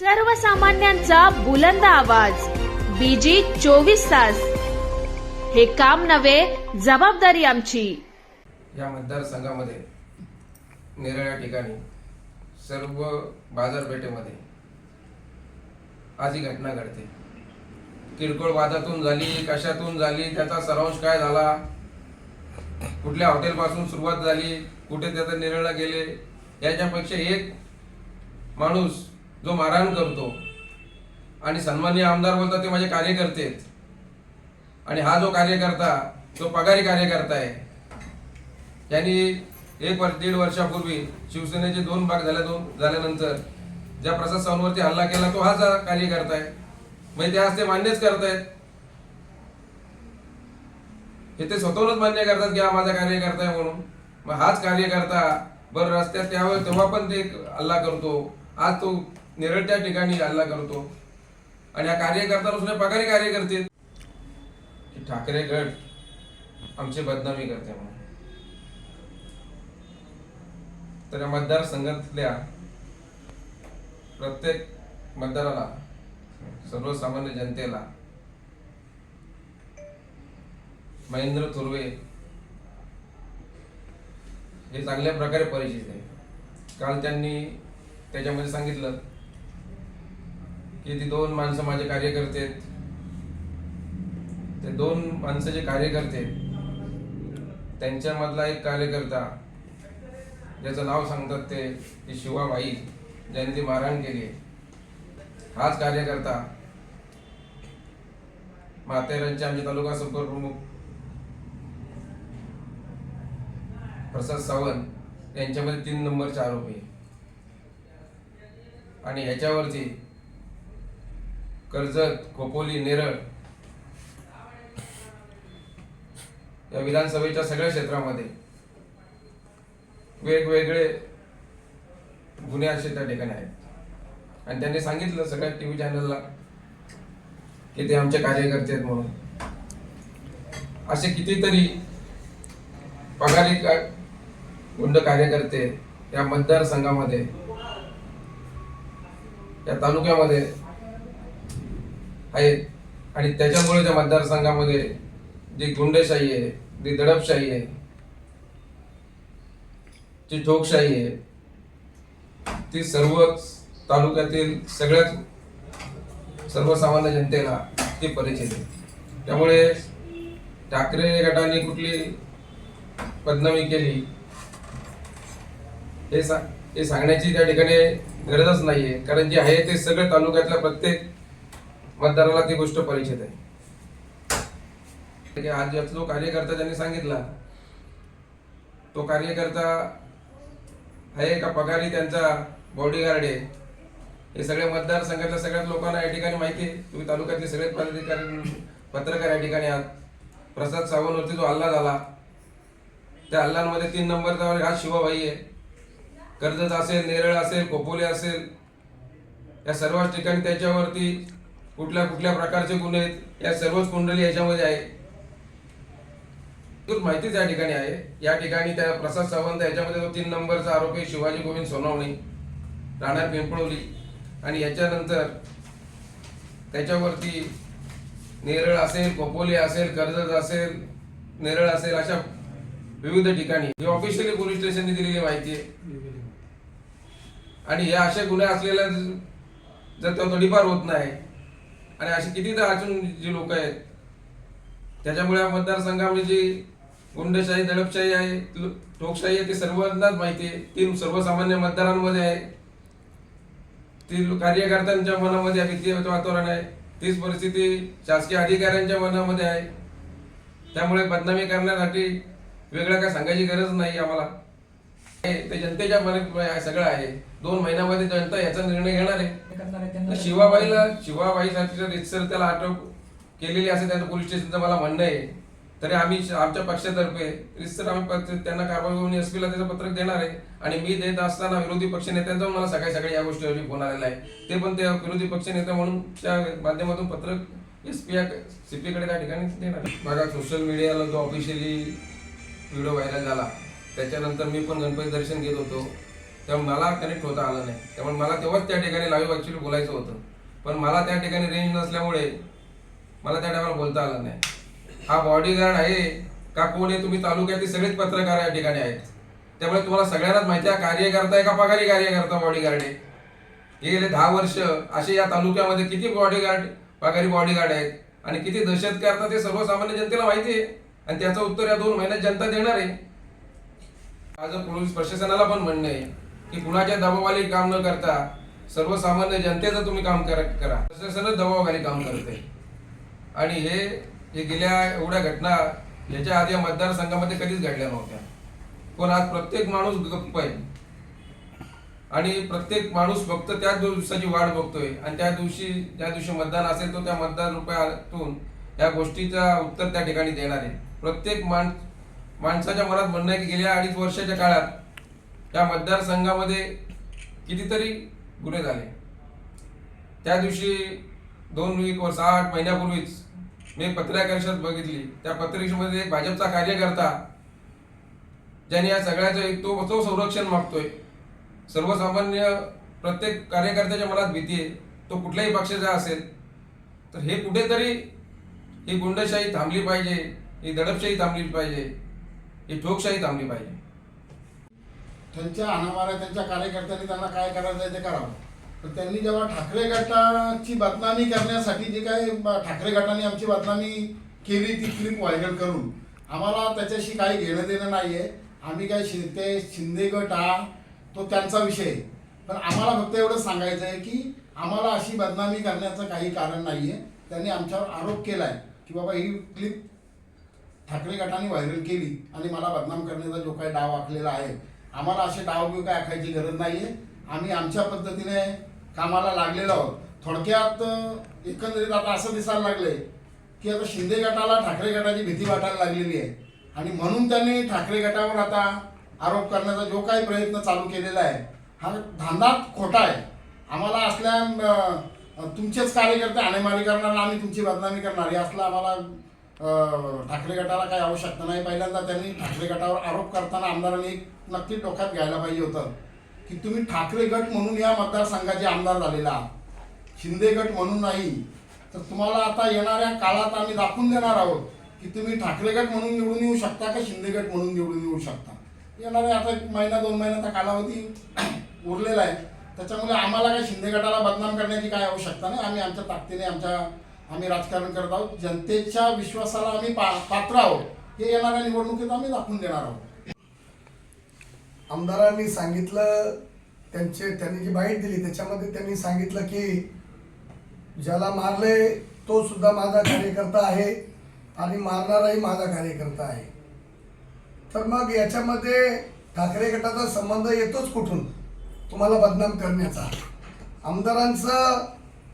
सर्वसामान्यांचा बुलंद आवाज. बीजी चोवीस तास. हे काम नव्हे जबाबदारी आमची. या मतदारसंघामध्ये निराळ्या ठिकाणी सर्व बाजारपेठेमध्ये आज ही घटना घडते. किरकोळ वादातून झाली कशातून झाली त्याचा सारांश काय झाला? कुठल्या हॉटेलपासून सुरुवात झाली? कुठे त्याचा निर्णय गेले? याच्यापेक्षा एक माणूस जो मारहाण करतो. आणि सन्माननीय आमदार बोलतात ते माझे कार्यकर्ते आहेत. आणि हा जो कार्यकर्ता तो पगारी कार्यकर्ता आहे त्यांनी एक वर्ष दीड वर्षापूर्वी शिवसेनेचे दोन भाग झाल्या दोन झाल्यानंतर ज्या प्रसाद सावंतवरती हल्ला केला तो हाच कार्यकर्ता आहे. म्हणजे ते आज ते मान्यच करतायत. हे ते स्वतःहूनच मान्य करतात की हा माझा कार्यकर्ता आहे म्हणून. मग हाच कार्यकर्ता बरं रस्त्यात त्यावेळेस तेव्हा पण ते हल्ला करतो. आज तो निरळत्या ठिकाणी हल्ला करतो. आणि हा कार्यकर्ता दुसऱ्या प्रकारे कार्यकर्ते. आहेत. की ठाकरे गट आमची बदनामी करते म्हणून. तर या मतदारसंघातल्या प्रत्येक मतदाराला सर्वसामान्य जनतेला महेंद्र थुर्वे हे चांगल्या प्रकारे परिचित आहे काल त्यांनी त्याच्यामध्ये सांगितलं की ती दोन माणसं माझे कार्यकर्ते आहेत. ते दोन माणसं जे कार्यकर्ते करते त्यांच्यामधला एक कार्यकर्ता ज्याचं नाव सांगतात ते की शिवाबाई ज्यांनी ती मारहाण केली हाच कार्यकर्ता माथेरानचे आमचे तालुका संपर्क प्रमुख प्रसाद सावंत यांच्यामध्ये तीन नंबरचे आरोपी आणि ह्याच्यावरती कर्जत खोपोली नेरळ. या विधानसभेच्या सगळ्या क्षेत्रामध्ये वेगवेगळे गुन्हे असे त्या ठिकाणी आहेत. आणि त्यांनी सांगितलं सगळ्या टीव्ही चॅनलला की ते आमचे कार्यकर्ते आहेत म्हणून. असे कितीतरी पगारी का गुंड कार्यकर्ते या मतदारसंघामध्ये या तालुक्यामध्ये आहेत. आणि त्याच्यामुळे त्या मतदारसंघामध्ये जी गुंडशाही आहे जी दडपशाही आहे जी ठोकशाही आहे ती सर्वच तालुक्यातील सगळ्याच सर्वसामान्य जनतेला ती परिचित आहे. त्यामुळे ठाकरे गटाने कुठली बदनामी केली हे सा हे सांगण्याची त्या ठिकाणी गरजच नाही आहे कारण जे आहे ते सगळं तालुक्यातल्या प्रत्येक मतदाराला ती गोष्ट परिचित आहे. म्हणजे आज ज्याचा जो कार्यकर्ता त्यांनी सांगितला तो कार्यकर्ता आहे का पगारी त्यांचा बॉडीगार्ड आहे. हे सगळे मतदारसंघातल्या सगळ्याच लोकांना या ठिकाणी माहिती आहे. तुम्ही तालुक्यातले सगळेच पदाधिकारी पत्रकार या ठिकाणी आहात. प्रसाद सावंतवरती जो हल्ला झाला त्या हल्ल्यांमध्ये तीन नंबरचा हा शिवाबाई आहे. कर्जत असेल नेरळ असेल खोपोली असेल या सर्वच ठिकाणी त्याच्यावरती कुठल्या कुठल्या प्रकारचे गुन्हे आहेत? या सर्वच कुंडली याच्यामध्ये आहे तर माहितीच या ठिकाणी आहे. या ठिकाणी त्या प्रसाद सावंत याच्यामध्ये तीन नंबरचा आरोपी शिवाजी गोविंद सोनावणे राहणार पिंपळवली आणि याच्यानंतर त्याच्यावरती नेरळ असेल कोपोली असेल कर्जत असेल नेरळ असेल अशा विविध ठिकाणी. ही ऑफिशियली पोलीस स्टेशनने दिलेली माहिती आहे. आणि या अशा गुन्हे असलेल्या जर तो थोडीफार होत नाही आणि अशी किती तर अजून जी लोक आहेत. त्याच्यामुळे मतदारसंघामध्ये जी गुंडशाही दडपशाही आहे लोकशाही आहे ती सर्वांनाच माहिती आहे. ती सर्वसामान्य मतदारांमध्ये आहे. ती कार्यकर्त्यांच्या मनामध्ये भीती वातावरण आहे. तीच परिस्थिती शासकीय अधिकाऱ्यांच्या मनामध्ये आहे. त्यामुळे बदनामी करण्यासाठी वेगळं काय सांगायची गरज नाही आम्हाला. ते जनतेच्या मनात सगळं आहे. दोन महिन्यामध्ये जनता याचा निर्णय घेणार आहे. शिवाबाईला शिवाबाईसाठी रितसर त्याला अटक केलेली असे त्यांचं पोलीस स्टेशनचं मला म्हणणं आहे. तरी आम्ही आमच्या पक्षातर्फे रितसर आम्ही त्यांना कारवाई करून एसपीला त्याचं पत्रक देणार आहे. आणि मी देत असताना विरोधी पक्ष नेत्यांचा मला सकाळी सकाळी या गोष्टीवरती फोन आलेला आहे. ते पण त्या विरोधी पक्ष नेते म्हणून त्या माध्यमातून पत्रक एस पी सीपी कडे त्या ठिकाणी देणार आहे. बघा सोशल मीडियाला जो ऑफिशियली व्हिडिओ व्हायरल झाला त्याच्यानंतर मी पण गणपती दर्शन घेत होतो. त्यामुळे मला कनेक्ट होता आलं नाही. त्यामुळे मला तेव्हाच त्या ठिकाणी लाईव्ह ॲक्च्युली बोलायचं होतं. पण मला त्या ठिकाणी रेंज नसल्यामुळे मला त्या टायमाला बोलता आलं नाही. हा बॉडीगार्ड आहे का कोण आहे? तुम्ही तालुक्यातील सगळेच पत्रकार या ठिकाणी आहेत. त्यामुळे तुम्हाला सगळ्यांनाच माहिती आहे कार्यकर्ता करताय का पगारी कार्यकर्ता बॉडीगार्ड आहे? गेले दहा वर्ष असे या तालुक्यामध्ये किती बॉडीगार्ड पगारी बॉडीगार्ड आहेत? आणि किती दहशत करतात ते सर्वसामान्य जनतेला माहिती आहे. आणि त्याचं उत्तर या दोन महिन्यात जनता देणार आहे. माझं पोलीस प्रशासनाला पण म्हणणं आहे की कुणाच्या दबावाली काम न करता सर्वसामान्य जनतेचं तुम्ही काम करा करा. प्रशासनच दबावाखाली काम करते आणि हे हे गेल्या एवढ्या घटना याच्या आधी या मतदारसंघामध्ये कधीच घडल्या नव्हत्या. पण आज प्रत्येक माणूस गप्प आहे. आणि प्रत्येक माणूस फक्त त्याच दिवसाची वाट बघतोय. आणि त्या दिवशी ज्या दिवशी मतदान असेल तो त्या मतदान रुपयातून या गोष्टीचा उत्तर त्या ठिकाणी देणार आहे. प्रत्येक माण माणसाच्या मनात म्हणणं आहे की गेल्या अडीच वर्षाच्या काळात या मतदारसंघामध्ये कितीतरी गुन्हे झाले. त्या दिवशी दोन वीक व सहा आठ महिन्यापूर्वीच मी पत्रकार परिषद बघितली. त्या पत्रकारिषदेमध्ये एक भाजपचा कार्यकर्ता ज्याने या सगळ्याचं एक तो तो संरक्षण मागतोय. सर्वसामान्य प्रत्येक कार्यकर्त्याच्या मनात भीती आहे. तो कुठल्याही पक्षाचा असेल तर हे कुठेतरी ही गुंडशाही थांबली पाहिजे ही दडपशाही थांबली पाहिजे. ही ठोकशाही थांबली पाहिजे. त्यांच्या अनामाऱ्या त्यांच्या कार्यकर्त्यांनी त्यांना काय करायचं आहे ते करावं. पण त्यांनी जेव्हा ठाकरे गटाची बदनामी करण्यासाठी जे काय ठाकरे गटाने आमची बदनामी केली ती क्लिप व्हायरल करून आम्हाला त्याच्याशी काही घेणं देणं नाही आहे आम्ही काय शिंदे शिंदे गट हा तो त्यांचा विषय आहे. पण आम्हाला फक्त एवढं सांगायचं आहे की आम्हाला अशी बदनामी करण्याचं काही कारण नाही आहे त्यांनी आमच्यावर आरोप केला आहे की बाबा ही क्लिप ठाकरे गटाने व्हायरल केली आणि मला बदनाम करण्याचा जो काही डाव आखलेला आहे आम्हाला असे डाव बिव काय आखायची गरज नाही आहे आम्ही आमच्या पद्धतीने कामाला लागलेलो आहोत. थोडक्यात एकंदरीत आता असं दिसायला लागलंय की आता शिंदे गटाला ठाकरे गटाची भीती वाटायला लागलेली आहे. आणि म्हणून त्यांनी ठाकरे गटावर आता आरोप करण्याचा जो काही प्रयत्न चालू केलेला आहे हा धांदा खोटा आहे. आम्हाला असल्या तुमचेच कार्यकर्ते आणेमारी करणार आम्ही तुमची बदनामी करणार हे असलं आम्हाला ठाकरे गटाला काही आवश्यकता नाही. पहिल्यांदा त्यांनी ठाकरे गटावर आरोप करताना आमदारांनी एक नक्की डोक्यात घ्यायला पाहिजे होतं की तुम्ही ठाकरे गट म्हणून या मतदारसंघाचे आमदार झालेला आहात. शिंदे गट म्हणून नाही. तर तुम्हाला आता येणाऱ्या काळात आम्ही दाखवून देणार आहोत की तुम्ही ठाकरे गट म्हणून निवडून येऊ शकता का शिंदे गट म्हणून निवडून येऊ शकता? येणारे आता एक महिना दोन महिन्याचा कालावधी उरलेला आहे. त्याच्यामुळे आम्हाला काही शिंदे गटाला बदनाम करण्याची काय आवश्यकता नाही. आम्ही आमच्या ताकदीने आमच्या आम्ही राजकारण करत आहोत. जनतेच्या विश्वासाला आम्ही पा पात्र आहोत. हे येणाऱ्या निवडणुकीत आम्ही दाखवून देणार आहोत. आमदारांनी सांगितलं त्यांचे त्यांनी जी बाईट दिली त्याच्यामध्ये त्यांनी सांगितलं की ज्याला मारले तो सुद्धा माझा कार्यकर्ता आहे आणि मारणाराही माझा कार्यकर्ता आहे. तर मग याच्यामध्ये ठाकरे गटाचा संबंध येतोच कुठून? तुम्हाला बदनाम करण्याचा. आमदारांचं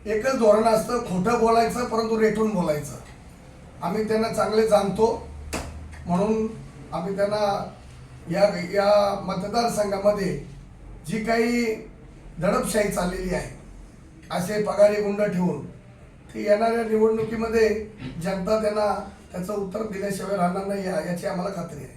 एकच धोरण असतं खोटं बोलायचं परंतु रेटून बोलायचं. आम्ही त्यांना चांगले जाणतो म्हणून आम्ही त्यांना या या मतदारसंघामध्ये जी काही दडपशाही चाललेली आहे असे पगारी गुंड ठेवून ती येणाऱ्या निवडणुकीमध्ये जनता त्यांना त्याचं उत्तर दिल्याशिवाय राहणार नाही या- याची आम्हाला खात्री आहे.